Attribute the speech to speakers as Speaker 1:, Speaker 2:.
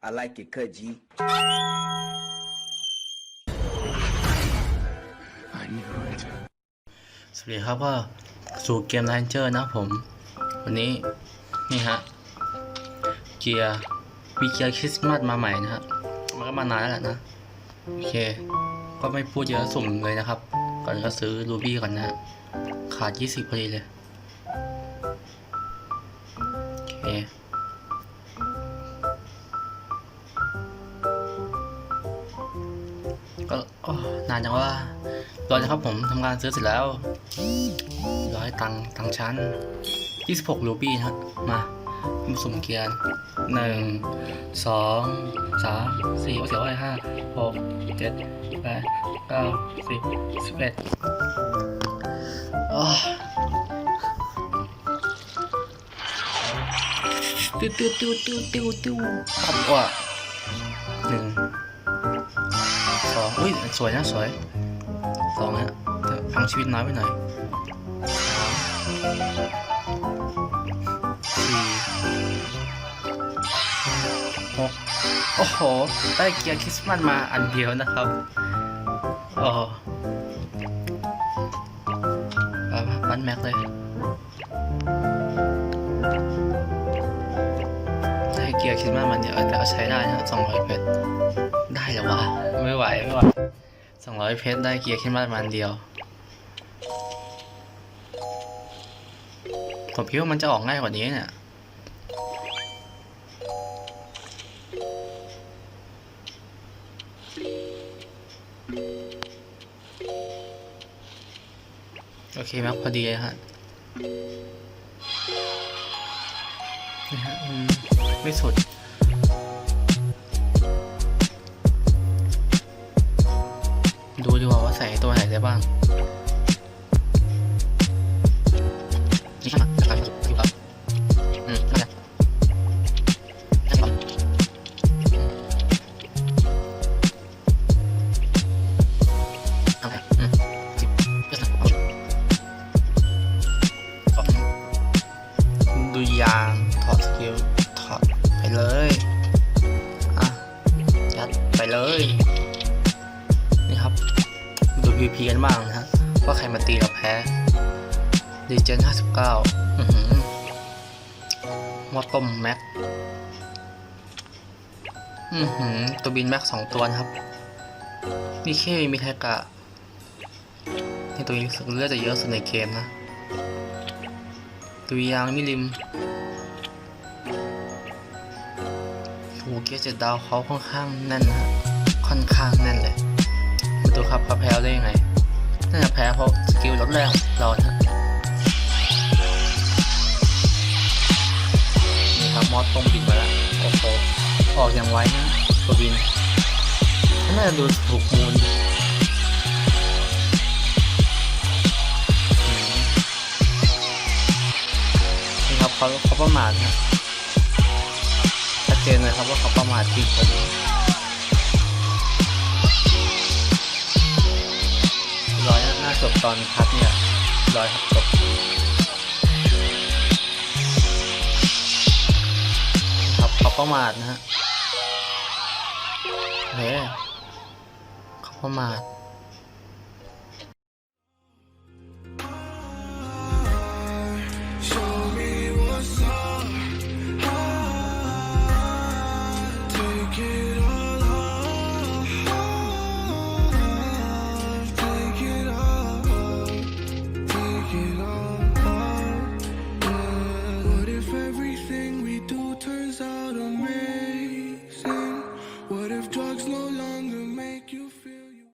Speaker 1: I like it, cut G.
Speaker 2: I knew it.
Speaker 3: สวัสดีครับก็สู่เกมไลน์เจอร์นะผม วันนี้ นี่ฮะ เกียร์มีเกียร์คริสต์มาสมาใหม่นะฮะ มันก็มานานแล้วแหละนะ โอเค ก็ไม่พูดเยอะสุ่มเลยนะครับ ก่อนก็ซื้อรูบี้ก่อนนะฮะ ขาด 20พอดีเลย ก็โอ้นานจังว่ารอนะครับผมทำงานซื้อเสร็จแล้วร้อยตังค์ตังค์ชั้น 26รูบี้นะครับมามาสุ่มเกียร์หนึ่งสองสามสี่โอ้เสียวไอ้ห้าหกเจ็ดแปดเก้าสิบสิบเอ็ดอ้าวติ้วติ้วติ้วติ้วติ้วติ้วขับว่ะหนึ่ง สองอุ้ยสวยนะสวยสองนะแต่พังชีวิตน้อยไปหน่อยสี่หกโอ้โห ได้เกียร์คริสต์มาสมาอันเดียวนะครับโอ้โหเอามาปั้นแม็กเลยได้เกียร์คริสต์มาสมันเดียวแต่เอาใช้ได้นะสองร้อยเพชร ได้เหรอวะ ไม่ไหว ไม่ไหวสองร้อยเพชรได้เกียร์คริสต์มาสมาอันเดียว ผมคิดว่ามันจะออกง่ายกว่านี้เนี่ยโอเคมากพอดีเลยฮะนี่ฮะไม่สุด ใส่ตัวไหนได้บ้างดูยางถอดสกิลถอดไปเลย อะยัดไปเลย PVP กันบ้างนะฮะว่าใครมาตีเราแพ้ดีเจน59อือหือมอต้มแม็กอือหือตัวบินแม็กสองตัวนะครับ มีเคมีไทกะนี่ตัวนี้รู้สึกเลือดจะเยอะสุดในเกมนะ ตัวยางมิลิมโอเกียร์เจ็ดดาวเขาค่อนข้างแน่นนะฮะค่อนข้างแน่นเลย ดูครับเขาแพ้ได้ยังไงน่าจะแพ้เพราะสกิลลดแรงเรานะนี่ครับมอสต้มบินมาแล้วโอ้โหออกอย่างไวนะตัวบินน่าจะดูถูกมูลนี่ครับเขาเขาประมาทนะชัดเจนเลยครับว่าเขาประมาททีมผม จบตอนพัดเนี่ยร้อยครับจบครับเขาประมาทนะฮะเฮ้ยเขาประมาท if everything we do turns out